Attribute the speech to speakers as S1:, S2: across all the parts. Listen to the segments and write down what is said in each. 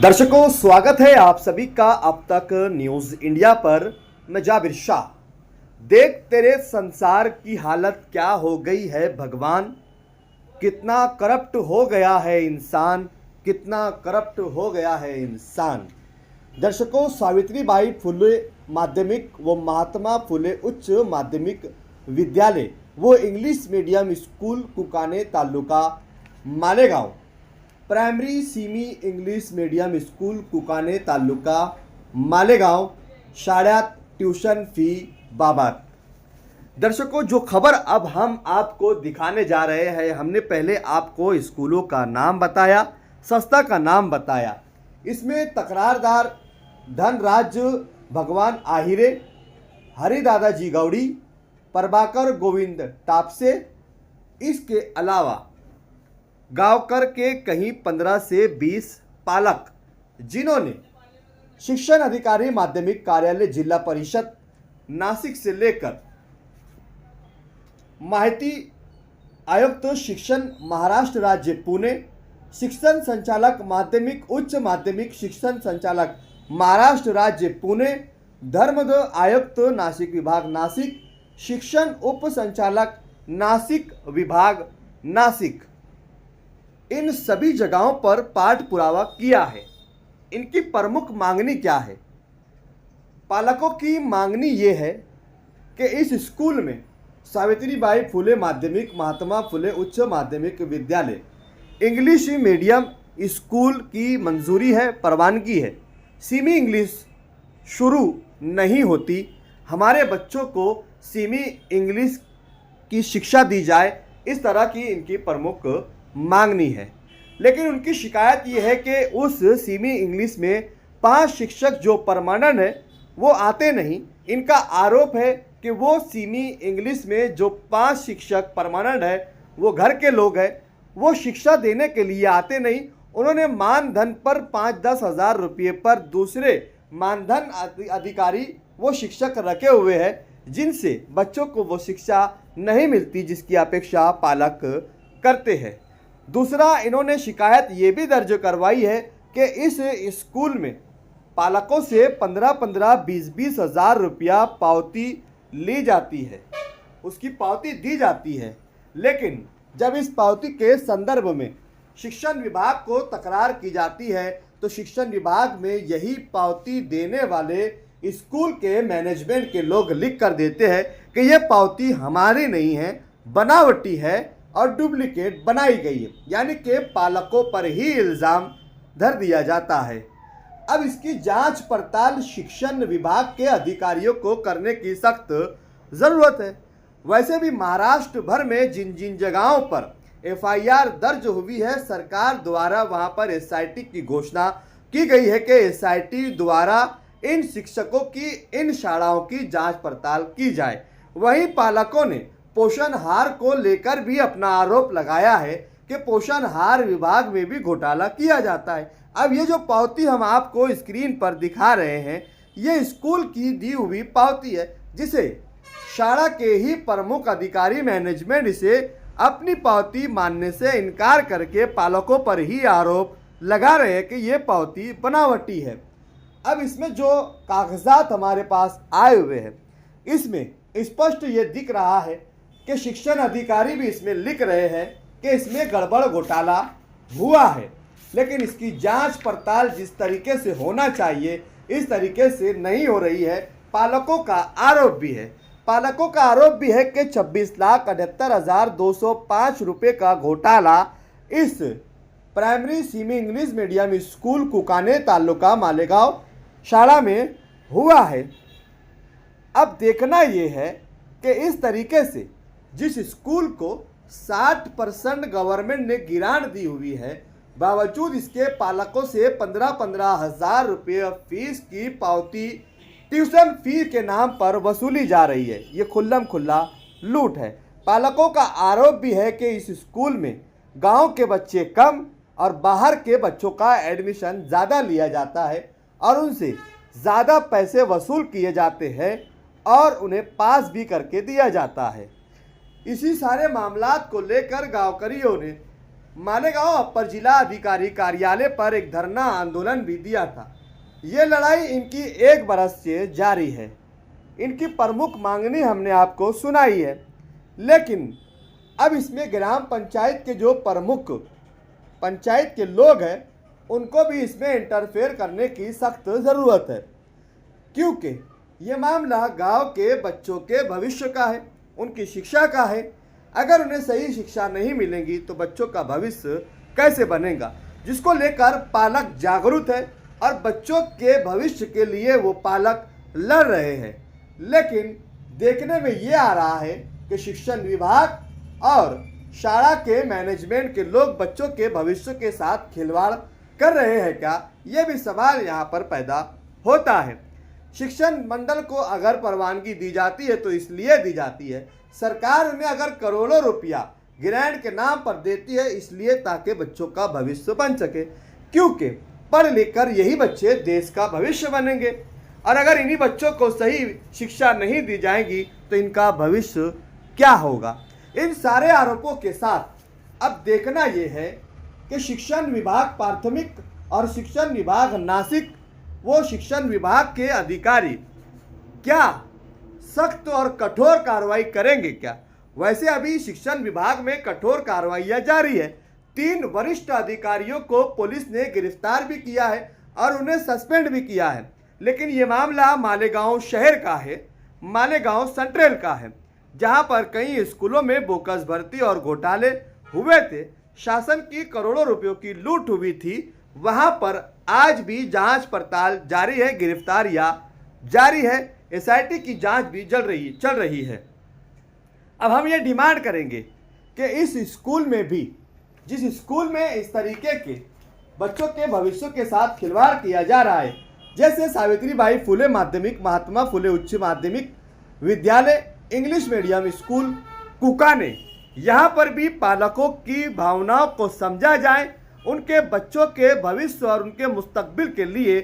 S1: दर्शकों, स्वागत है आप सभी का अब तक न्यूज़ इंडिया पर। मैं जाबिर शाह। देख तेरे संसार की हालत क्या हो गई है भगवान? कितना करप्ट हो गया है इंसान, कितना करप्ट हो गया है इंसान। दर्शकों, सावित्री बाई फुले माध्यमिक व महात्मा फुले उच्च माध्यमिक विद्यालय, वो English medium school Kukane taluka Malegaon. Primary semi English medium school Kukane taluka Malegaon शाळ्यात tuition fee बाबत। दर्शकों, जो खबर अब हम आपको दिखाने जा रहे हैं, हमने पहले आपको स्कूलों का नाम बताया, संस्था का नाम बताया। इसमें तकरारदार धनराज भगवान आहिरे, हरिदादा जी गौड़ी, प्रभाकर गोविंद टापसे इसके अलावा गांवकर के कहीं पंद्रह से बीस पालक, जिन्होंने शिक्षण अधिकारी माध्यमिक कार्यालय जिला परिषद नासिक से लेकर माहिती आयुक्त शिक्षण महाराष्ट्र राज्य पुणे, शिक्षण संचालक माध्यमिक, उच्च माध्यमिक शिक्षण संचालक महाराष्ट्र राज्य पुणे, धर्मद आयुक्त नासिक विभाग नासिक, शिक्षण उप संचालक नासिक विभाग नासिक। इन सभी जगहों पर पाठ पुरावा किया है। इनकी प्रमुख मांगनी क्या है? पालकों की मांगनी ये है कि इस स्कूल में सावित्रीबाई फुले माध्यमिक, महात्मा फुले उच्च माध्यमिक विद्यालय, इंग्लिश मीडियम स्कूल की मंजूरी है, परवानगी है। सीमी इंग्लिश शुरू नहीं होती। हमारे बच्चों को सीमी इंग्लिश की शिक्षा दी जाए। इस तरह की इनकी प्रमुख मांगनी है। लेकिन उनकी शिकायत ये है कि उस सीमी इंग्लिश में पाँच शिक्षक जो परमानेंट है, वो आते नहीं। इनका आरोप है कि वो सीमी इंग्लिश में जो पाँच शिक्षक परमानेंट है, वो घर के लोग हैं। वो शिक्षा देने के लिए आते नहीं। उन्होंने मानधन पर पाँच दस हज़ार रुपये पर दूसरे मानधन अधि- अधिकारी वो शिक्षक रखे हुए हैं, जिनसे बच्चों को वो शिक्षा नहीं मिलती जिसकी अपेक्षा पालक करते हैं। दूसरा, इन्होंने शिकायत ये भी दर्ज करवाई है कि इस स्कूल में पालकों से पंद्रह पंद्रह बीस बीस हज़ार रुपया पावती ली जाती है। उसकी पावती दी जाती है। लेकिन जब इस पावती के संदर्भ में शिक्षण विभाग को तकरार की जाती है तो शिक्षण विभाग में यही पावती देने वाले स्कूल के मैनेजमेंट के लोग लिख कर देते हैं कि यह पावती हमारी नहीं है, बनावटी है और डुप्लीकेट बनाई गई है, यानी कि पालकों पर ही इल्ज़ाम धर दिया जाता है। अब इसकी जाँच पड़ताल शिक्षण विभाग के अधिकारियों को करने की सख्त ज़रूरत है। वैसे भी महाराष्ट्र भर में जिन जिन जगहों पर एफआईआर दर्ज हुई है, सरकार द्वारा वहाँ पर एसआईटी की घोषणा की गई है कि एसआईटी द्वारा इन शिक्षकों की, इन शालाओं की जाँच पड़ताल की जाए। वहीं पालकों ने पोषण हार को लेकर भी अपना आरोप लगाया है कि पोषण हार विभाग में भी घोटाला किया जाता है। अब ये जो पावती हम आपको स्क्रीन पर दिखा रहे हैं, ये स्कूल की दी हुई पावती है, जिसे शाला के ही प्रमुख अधिकारी मैनेजमेंट इसे अपनी पावती मानने से इनकार करके पालकों पर ही आरोप लगा रहे हैं कि ये पावती बनावटी है। अब इसमें जो कागजात हमारे पास आए हुए हैं, इसमें स्पष्ट इस ये दिख रहा है कि शिक्षण अधिकारी भी इसमें लिख रहे हैं कि इसमें गड़बड़ घोटाला हुआ है। लेकिन इसकी जाँच पड़ताल जिस तरीके से होना चाहिए, इस तरीके से नहीं हो रही है। पालकों का आरोप भी है। पालकों का आरोप भी है कि छब्बीस लाख अठहत्तर हज़ार दो सौ पाँच रुपये का घोटाला इस primary semi English medium school Kukane taluka Malegaon शाला में हुआ है। अब देखना ये है कि इस तरीके से जिस स्कूल को 60 परसेंट गवर्नमेंट ने गिरान दी हुई है, बावजूद इसके पालकों से पंद्रह पंद्रह हज़ार रुपये फ़ीस की पावती, ट्यूशन फ़ी के नाम पर वसूली जा रही है। ये खुल्लम खुल्ला लूट है। पालकों का आरोप भी है कि इस स्कूल में गाँव के बच्चे कम और बाहर के बच्चों का एडमिशन ज़्यादा लिया जाता है और उनसे ज़्यादा पैसे वसूल किए जाते हैं और उन्हें पास भी करके दिया जाता है। इसी सारे मामलात को लेकर गांवकरियों ने मालेगांव अपर जिला अधिकारी कार्यालय पर एक धरना आंदोलन भी दिया था। ये लड़ाई इनकी एक बरस से जारी है। इनकी प्रमुख मांगनी हमने आपको सुनाई है। लेकिन अब इसमें ग्राम पंचायत के जो प्रमुख पंचायत के लोग हैं, उनको भी इसमें इंटरफेयर करने की सख्त ज़रूरत है। क्योंकि ये मामला गाँव के बच्चों के भविष्य का है। उनकी शिक्षा का है। अगर उन्हें सही शिक्षा नहीं मिलेगी तो बच्चों का भविष्य कैसे बनेगा? जिसको लेकर पालक जागरूक है और बच्चों के भविष्य के लिए वो पालक लड़ रहे हैं। लेकिन देखने में ये आ रहा है कि शिक्षण विभाग और शाला के मैनेजमेंट के लोग बच्चों के भविष्य के साथ खिलवाड़ कर रहे हैं क्या? ये भी सवाल यहाँ पर पैदा होता है। शिक्षण मंडल को अगर परवानगी दी जाती है तो इसलिए दी जाती है। सरकार उन्हें अगर करोड़ों रुपया ग्रैंड के नाम पर देती है, इसलिए ताकि बच्चों का भविष्य बन सके। क्योंकि पढ़ लिख कर यही बच्चे देश का भविष्य बनेंगे। और अगर इन्हीं बच्चों को सही शिक्षा नहीं दी जाएगी तो इनका भविष्य क्या होगा? इन सारे आरोपों के साथ अब देखना यह है कि शिक्षण विभाग प्राथमिक और शिक्षण विभाग नासिक वो शिक्षण विभाग के अधिकारी। क्या सख्त और कठोर कार्रवाई करेंगे क्या? वैसे अभी शिक्षण विभाग में कठोर कार्रवाइयाँ जारी है। तीन वरिष्ठ अधिकारियों को पुलिस ने गिरफ़्तार भी किया है और उन्हें सस्पेंड भी किया है। लेकिन ये मामला मालेगांव शहर का है, मालेगांव सेंट्रल का है, जहाँ पर कई स्कूलों में बोकस भर्ती और घोटाले हुए थे। शासन की करोड़ों रुपयों की लूट हुई थी वहाँ पर आज भी जाँच पड़ताल जारी है गिरफ्तारियाँ जारी है एसआईटी की जाँच भी चल रही चल रही है। अब हम ये डिमांड करेंगे कि इस स्कूल में भी, जिस स्कूल में इस तरीके के बच्चों के भविष्य के साथ खिलवाड़ किया जा रहा है, जैसे सावित्री बाई फुले माध्यमिक, महात्मा फुले उच्च माध्यमिक विद्यालय, इंग्लिश मीडियम स्कूल, कुकाने। यहाँ पर भी पालकों की भावनाओं को समझा जाए उनके बच्चों के भविष्य और उनके मुस्तकबिल के लिए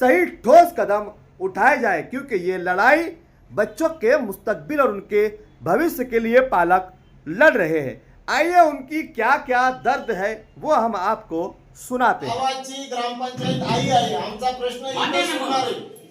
S1: सही ठोस कदम उठाए जाए क्योंकि ये लड़ाई बच्चों के मुस्तकबिल और उनके भविष्य के लिए पालक लड़ रहे हैं आइए उनकी क्या क्या दर्द है वो हम आपको सुनाते हैं
S2: गावाची ग्रामपंचायत आई आहे आमचा प्रश्न.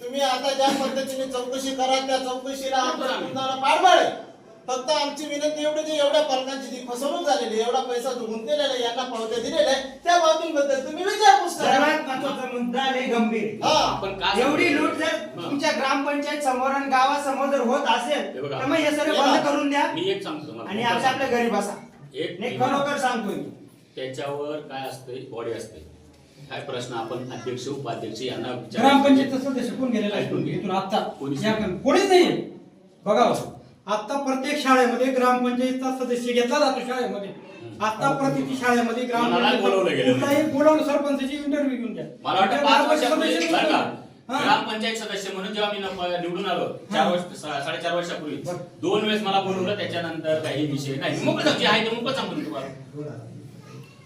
S2: तुम्ही आता ज्या पद्धतीने चौकशी करा त्या चौकशीला आमच्या. फक्त आमची विनंती एवढी एवढ्या पालकांची जी फसवणूक झालेली एवढा पैसा गुंतलेला आहे यांना पावत्या दिलेल्या आहे त्या बाबींबद्दल तुम्ही विचारपूस
S3: सर्वात महत्त्वाचा मुद्दा गंभीर.
S2: हा.
S4: का
S3: एवढी लूट जर तुमच्या ग्रामपंचायत समोर आणि गावासमोर जर होत असेल
S4: हे बघा.
S3: तर मग हे सगळं
S2: हे
S3: बंद. करून द्या.
S4: मी एक सांगतो तुम्हाला.
S3: आणि आपल्या आपल्या घरी बसा.
S4: एक
S3: नाही खरोखर सांगतोय मी.
S4: त्याच्यावर काय असते बॉडी असते काय प्रश्न आपण अध्यक्ष उपाध्यक्ष यांना विचार
S5: ग्रामपंचायतचा सदस्य कोण गेलेला आहे?
S4: ऐकून घे.
S5: इथून आता
S4: कोणीच
S5: या
S4: नाही.
S5: का- कोणीच नाही बघा आता प्रत्येक शाळेमध्ये ग्रामपंचायतचा सदस्य घेतला जातो शाळेमध्ये. आता प्रत्येक शाळेमध्ये
S4: बोलवलं.
S5: कुठलाही बोलावलं सरपंचाची इंटरव्ह्यू घेऊन द्या.
S4: मला वाटतं पाच
S5: ग्रामपंचायत
S4: वर्षापूर्वी
S5: सदस्य
S4: बरं का
S5: हा.
S4: ग्रामपंचायत सदस्य म्हणून जेव्हा मी न- निवडून आलो चार वर्ष सा- साडेचार वर्षापूर्वी
S5: बरं.
S4: दोन वेळेस मला बोलवलं त्याच्यानंतर काही विषय नाही. मुक्त जे आहे ते मुक्त सांगतो मी तुम्हाला.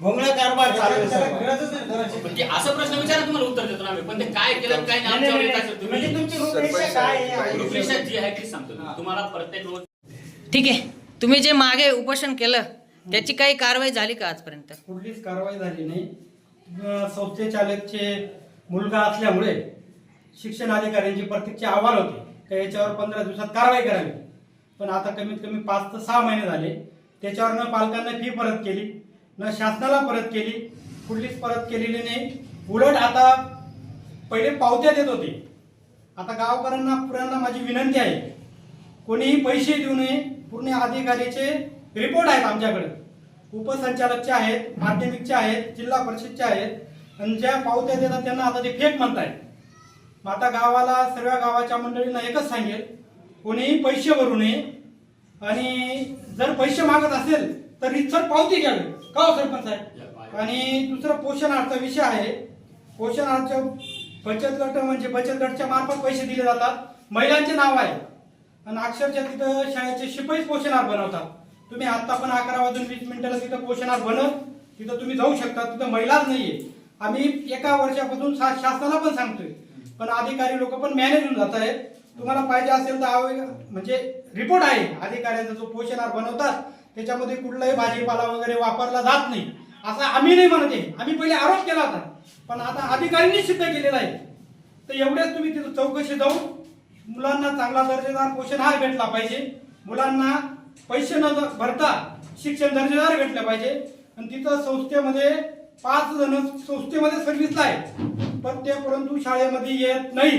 S3: भोंगळा कारभार चालू आहे
S4: ते असं प्रश्न विचारा तुम्हाला उत्तर देतो ना आम्ही. पण ते काय केलं काय नाही आमच्यावर येत. असेल
S3: म्हणजे
S4: तुम्ही
S3: तुमची रूपरेषा काय आहे?
S4: रूपरेषा जी आहे तीच सांगतो मी. तुम्हाला प्रत्येक रोज
S6: ठीक आहे. तुम्ही जे मागे उपोषण केलं त्याची काही कारवाई झाली का आजपर्यंत?
S5: कुठलीच कारवाई झाली नाही. अं, संस्थेचालकचे मुलगा असल्यामुळे शिक्षण अधिकाऱ्यांची प्रत्येकचे अहवाल होते. का याच्यावर पंधरा दिवसात कारवाई करावी. पण आता कमीत कमी पाच ते सहा महिने झाले. त्याच्यावर न पालकांना फी परत केली. न शासनाला परत केली कुठलीच परत केलेली नाही. उलट आता पहिले पावत्या देत होते. आता गावकऱ्यांना पुरांना माझी विनंती आहे कोणीही पैसे देऊ नये पूर्ण अधिकारीचे रिपोर्ट आहेत आमच्याकडे. उपसंचालकचे आहेत माध्यमिकचे आहेत जिल्हा परिषदचे आहेत आणि ज्या पावत्या देतात त्यांना आता ते फेक म्हणतायत. मग आता गावाला सर्व गावाच्या मंडळींना एकच सांगेल कोणीही पैसे भरू नये आणि जर पैसे मागत असेल तर इथं पावती घ्यावी का हो सरपंच साहेब? आणि दुसरं पोषणार्थ विषय आहे. पोषणार्थ बचत गट म्हणजे बचत गटच्या मार्फत पैसे दिले जातात. महिलांचे नाव आहे. आणि अक्षरशः तिथं शाळेचे शिपाई पोषणार्थ बनवतात. तुम्ही आता पण अकरा वाजून वीस मिनिटाला तिथं पोषणार्थ बनत तिथं तुम्ही जाऊ शकता. तिथं महिलाच नाहीये. आम्ही एका वर्षापासून शासनाला पण सांगतोय. पण अधिकारी लोक पण मॅनेज होऊन जात आहेत तुम्हाला पाहिजे असेल तर म्हणजे रिपोर्ट आहे. अधिकाऱ्यांचा जो पोषणार्थ बनवतात त्याच्यामध्ये कुठलाही भाजीपाला वगैरे वापरला जात नाही. असं आम्ही नाही म्हणते आम्ही पहिले आरोप केला होता. पण आता अधिकाऱ्यांनी सिद्ध केलेला आहे. तर एवढ्याच तुम्ही तिथं चौकशी जाऊन मुलांना चांगला दर्जेदार पोषण आहार भेटला पाहिजे. मुलांना पैसे न भरता शिक्षण दर्जेदार भेटलं पाहिजे. आणि तिथं संस्थेमध्ये पाच जण संस्थेमध्ये सर्व्हिसला आहेत. पण ते परंतु शाळेमध्ये येत नाही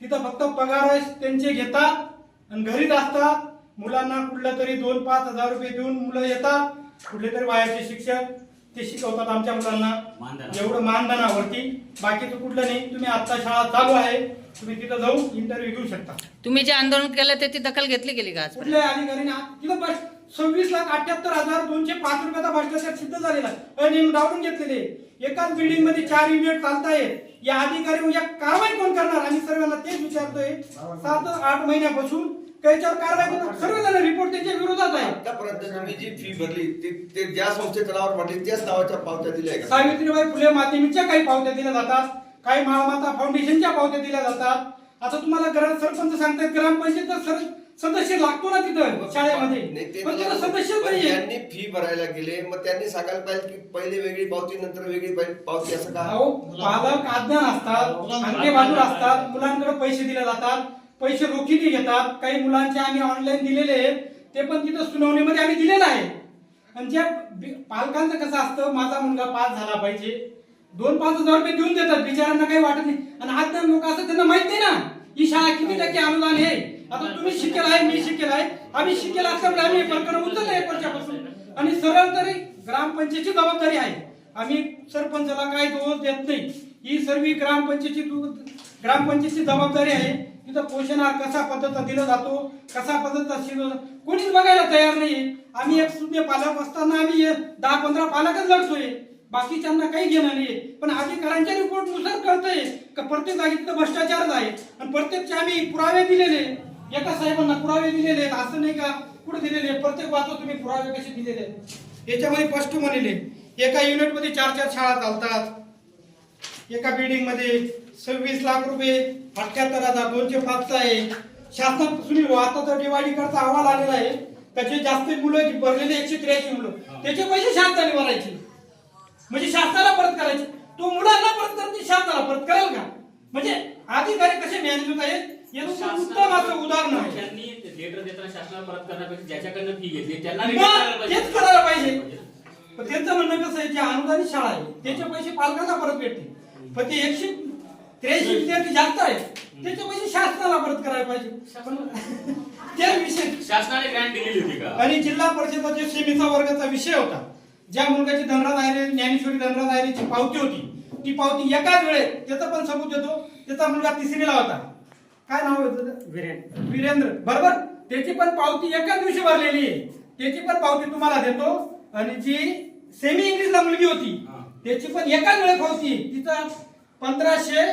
S5: तिथं फक्त पगार त्यांचे घेतात आणि घरीच असतात. मुलांना कुठलं तरी दोन पाच हजार रुपये देऊन मुलं येतात. कुठले तरी बाहेरचे शिक्षक ते शिकवतात आमच्या मुलांना.
S4: मानधन.
S5: एवढं मानधनावरती. बाकीचं कुठलं नाही. तुम्ही आता शाळा चालू आहे. तुम्ही तिथं जाऊन इंटरव्ह्यू घेऊ शकता.
S6: तुम्ही जे आंदोलन केलं त्याची दखल घेतली गेली का आज
S5: कुठल्याही अधिकाऱ्याने तिथं बस सव्वीस लाख अठ्याहत्तर हजार दोनशे पाच रुपयाचा भ्रष्टाचार सिद्ध झालेला आहे. अनियम डावलून घेतलेले एकाच बिल्डिंगमध्ये चार युनिट चालतायत. या अधिकारी या कारवाई कोण करणार? आम्ही सर्वांना तेच विचारतोय. सात आठ महिन्यापासून त्याच्यावर कारवाई कोण सर्वजण रिपोर्ट त्यांच्या विरोधात आहे.
S7: आतापर्यंत तुम्ही जी फी भरली ती ते ज्या संस्थेचं नावावर वाटली त्याच नावाच्या पावत्या दिल्या का?
S5: सावित्रीबाई फुले माध्यमिकच्या काही पावत्या दिल्या जातात. काही महामाता फाउंडेशनच्या पावत्या दिल्या जातात. आता तुम्हाला ग्राम सरपंच सांगतायत ग्रामपंचायत सर सदस्य लागतो ना तिथं
S7: नाही,
S5: शाळेमध्ये
S7: ते
S5: पण सदस्य
S7: ज्यांनी फी भरायला गेले मग त्यांनी सांगायला पाहिजे की पहिले वेगळी पावती नंतर वेगळी पावती असं का?
S5: पालक अज्ञान असतात अंगठे बाजूला असतात मुलांकडे पैसे दिले जातात पैसे रोखीने घेतात. काही मुलांचे आम्ही ऑनलाईन दिलेले आहेत ते पण तिथं सुनावणीमध्ये आम्ही दिलेलं आहे. आणि ज्या पालकांचं कसं असतं माझा मुलगा पास झाला पाहिजे. दोन पाच हजार रुपये देऊन देतात बिचारांना काही वाटत नाही. आणि अज्ञान लोक असं त्यांना माहीत नाही ना ही शाळा किती टक्के अनुदान आहे? आता तुम्ही शिकेल आहे मी शिकेल आहे. आम्ही शिकेल असल्यामुळे म्हणजे आम्ही हे प्रकरण उचललं एक वर्षापासून आणि सरळ तरी ग्रामपंचायतची जबाबदारी आहे. आम्ही सरपंचाला काय दोष देत नाही. ही सर्व ग्रामपंचायतची ग्रामपंचायतची जबाबदारी आहे. तिथं पोषण आहार कसा पद्धत दिला जातो कसा पद्धत शिजवला कोणीच बघायला तयार नाही आम्ही एक शून्य पालक असताना आम्ही दहा पंधरा पालकच लढतोय. बाकीच्यांना काही घेणं नाही पण अधिकाऱ्यांच्या रिपोर्टनुसार कळतंय का प्रत्येक जागी तिथं भ्रष्टाचारच आहे. आणि प्रत्येकचे आम्ही पुरावे दिलेले. एका साहेबांना पुरावे दिलेले आहेत. असं नाही का? कुठे दिलेले प्रत्येक वाचतो तुम्ही पुरावे कसे दिलेले आहेत. याच्यामध्ये स्पष्ट म्हणले एका युनिटमध्ये चार चार शाळा चालतात. एका बिल्डिंगमध्ये सव्वीस लाख रुपये अठ्याहत्तर हजार दोनशे पाचचा आहे. शासनात सुनील भाऊ, आता तर डिवायडीकरचा अहवाल आलेला आहे. त्याचे जास्त मुलं भरलेले एकशे त्र्याऐंशी मुलं. त्याचे पैसे शासनाने भरायचे. म्हणजे शासनाला परत करायचे. तो मुलांना परत करते शासनाला परत करेल का? म्हणजे अधिकारी कसे मॅनेज होत आहेत? याचं उत्तम असं उदाहरण आहे.
S4: त्यांनी लेटर देताना शासनाला परत करण्यापेक्षा ज्याच्याकडनं फी घेतली त्यांना
S5: मग तेच. करायला पाहिजे. पण त्यांचं म्हणणं कसं आहे जे अनुदानित शाळा आहे त्याचे पैसे पालकांना परत भेटते पण ते एकशे त्र्याऐंशी विद्यार्थी जास्त आहेत त्याचे पैसे शासनाला परत करायला पाहिजे. त्या विषय
S4: शासनाने ग्रँट दिलेली होती का?
S5: आणि जिल्हा परिषदाच्या सेमीचा वर्गाचा विषय होता ज्या मुलगाची धनराज आयरे ज्ञानेश्वरी धनराज आयरेची पावती होती ती पावती एकाच वेळेत त्याचा पण सबूत देतो त्याचा मुलगा तिसरीला होता. काय नाव होतं वीरेंद्र. वीरेंद्र. बरोबर? त्याची पण पावती एकाच दिवशी भरलेली आहे. त्याची पण पावती तुम्हाला देतो. आणि जी सेमी इंग्लिशला मुलगी होती त्याची पण एकाच वेळेत पावती. तिचं पंधराशे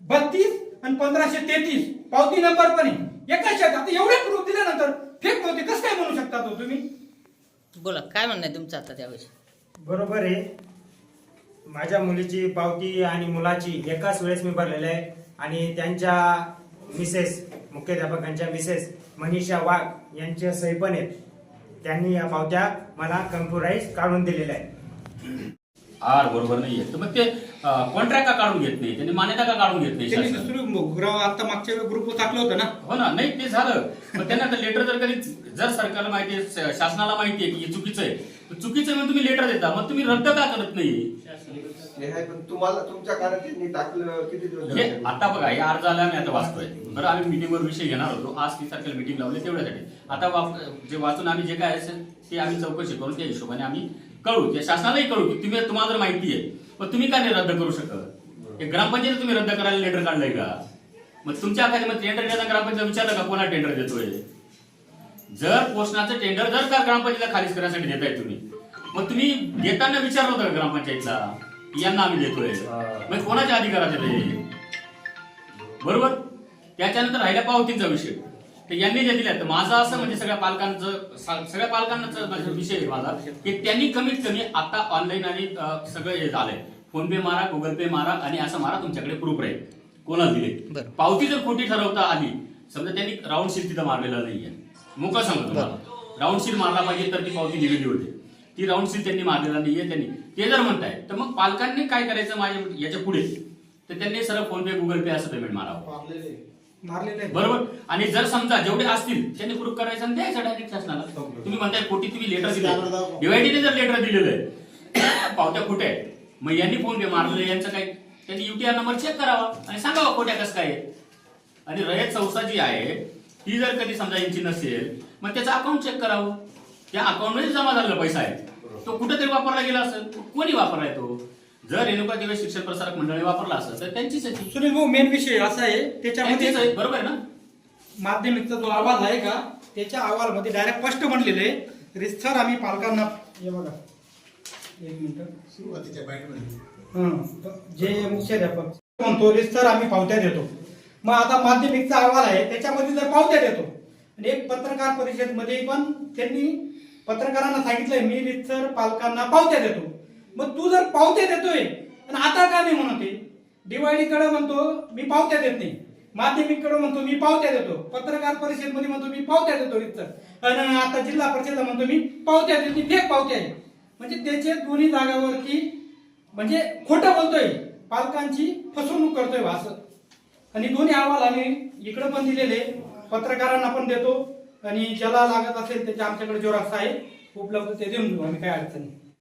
S5: बत्तीस आणि पंधराशे तेहतीस. पावती नंबर पण आहे. एकाच आता एवढे प्रूफ दिल्यानंतर फेक पावती कसं काय म्हणू शकता तो तुम्ही?
S6: बोला काय म्हणणं आहे तुमचं आता त्यावेळेस
S8: बरोबर आहे. माझ्या मुलीची पावती आणि मुलाची एकाच वेळेस मी भरलेलं आहे. आणि त्यांच्या मिसेस मुख्याध्यापकांच्या मिसेस मनीषा वाघ यांच्या सही पण आहेत त्यांनी या पावत्या मला कम्प्युटराईज काढून दिलेल्या आहेत.
S4: आर बरोबर नाहीये. तर मग ते कॉन्ट्रॅक्ट का काढून घेत नाही? त्यांनी मान्यता का काढून घेत नाही
S5: त्यांनी
S4: शासन?
S5: दुसरं ग्रह आता मागच्या ग्रुप टाकलं होतं ना?
S4: हो ना नाही ते झालं. पण त्यांना लेटर जर कधी जर सरकारला माहिती आहे श- शासनाला माहिती आहे की हे चुकीचं आहे तर चुकीचं म्हणून तुम्ही लेटर देता. मग तुम्ही रद्द का करत नाही?
S7: हे आहे पण तुम्हाला तुमच्या कानात त्यांनी टाकलं किती दिवस
S4: हे
S7: झाले?
S4: आता बघा हे अर्ज आला आम्ही आता वाचतोय. बरं आम्ही मिटिंगवर विषय घेणार होतो. आज ती तारखेला मिटिंग लावली तेवढ्यासाठी. आता वाप- जे वाचून आम्ही जे काय असेल ते आम्ही चौकशी करून त्या हिशोबाने आम्ही कळू या शासनालाही कळू की तुम्ही तुम्हाला जर माहिती आहे पण तुम्ही का नाही रद्द करू शकत? ग्रामपंचायत तुम्ही रद्द करायला लेटर काढलंय का? मग तुमच्या हाताने मग टेंडर देताना ग्रामपंचायत विचारलं का कोणा टेंडर देतोय? जर पोषणाचं टेंडर जर का ग्रामपंचायतला खालीच करण्यासाठी देताय तुम्ही मग तुम्ही देताना विचारलं होतं का ग्रामपंचायतला यांना आम्ही देतोय? मग कोणाच्या अधिकारात येते बरोबर? त्याच्यानंतर राहिला पावतीचा विषय. तर यांनी जे दिल्या तर माझं असं म्हणजे सगळ्या पालकांचं सगळ्या पालकांचा माझा विषय आहे माझा की त्यांनी कमीत कमी आता ऑनलाईन आणि सगळं हे झालंय. फोन पे मारा गुगल पे मारा आणि असं मारा तुमच्याकडे प्रूफ राहील. कोणाला दिले. पावती जर खोटी ठरवता आली समजा त्यांनी राऊंड शीट तिथं मारलेला नाहीये. मोकळं सांगतो तुम्हाला. राऊंड शीट मारला पाहिजे तर ती पावती दिलेली होती. ती राऊंड सील त्यांनी मारलेला नाहीये त्यांनी. ते जर म्हणताय तर मग पालकांनी काय करायचं माझ्या याच्यापुढे? तर त्यांनी सरळ फोन पे गुगल पे असं पेमेंट मारावं.
S5: मारलेले आहेत.
S4: बरोबर? आणि जर समजा जेवढे असतील त्यांनी प्रूफ करायचं आणि द्यायचं डायरेक्ट शासनाला? तुम्ही म्हणताय कोटी तुम्ही लेटर दिले. डिवायडीने जर लेटर दिलेलं आहे पावत्या खोट्या आहेत. मग यांनी फोन पे मारलेलं यांचं काय? त्यांनी युटीआर नंबर चेक करावा आणि सांगावा खोट्या कसं काय आहे. आणि रयत संस्था जी आहे ती जर कधी समजा यांची नसेल मग त्याचं अकाउंट चेक करावं. त्या अकाउंटमध्ये जमा झालेला पैसा आहे. तो कुठेतरी वापरला गेला असेल. कोणी वापरलाय तो? जर रेणुका दिवस शिक्षण प्रसारक मंडळी वापरला असेल तर त्यांचीच आहे ती.
S5: सुनील भाऊ मेन विषय असा आहे त्याच्यामध्ये
S4: त्यांचीच आहे बरोबर आहे ना?
S5: माध्यमिकचा जो अहवाल आहे का त्याच्या अहवालमध्ये डायरेक्ट स्पष्ट म्हणलेलं आहे. रिस्तर आम्ही पालकांना हे बघा. एक मिनिट.
S2: सुरुवातीच्या बाईटमध्ये.
S5: हं. जे मुख्याध्यापक म्हणतो रिस्तर आम्ही पावत्या देतो. मग आता माध्यमिकचा अहवाल आहे त्याच्यामध्ये जर पावत्या देतो आणि एक पत्रकार परिषदमध्ये पण त्यांनी पत्रकारांना सांगितलंय मी रिस्तर पालकांना पावत्या देतो. मग तू जर पावत्या देतोय आणि आता का नाही म्हणते? दिवाळीकडे म्हणतो मी पावत्या देत नाही. माध्यमिककडे म्हणतो मी पावत्या देतो. पत्रकार परिषदमध्ये म्हणतो मी पावत्या देतो रितसर आणि आता जिल्हा परिषद म्हणतो मी पावत्या देतो फेक पावत्या आहे. म्हणजे त्याचे दोन्ही जागावरती म्हणजे खोटं बोलतोय. पालकांची फसवणूक करतोय बा असं. आणि दोन्ही अहवाल आम्ही इकडे पण दिलेले पत्रकारांना पण देतो. आणि ज्याला लागत असेल त्याच्या आमच्याकडे जोरास आहे उपलब्ध ते देऊन देऊ. आम्ही काय अडचण नाही.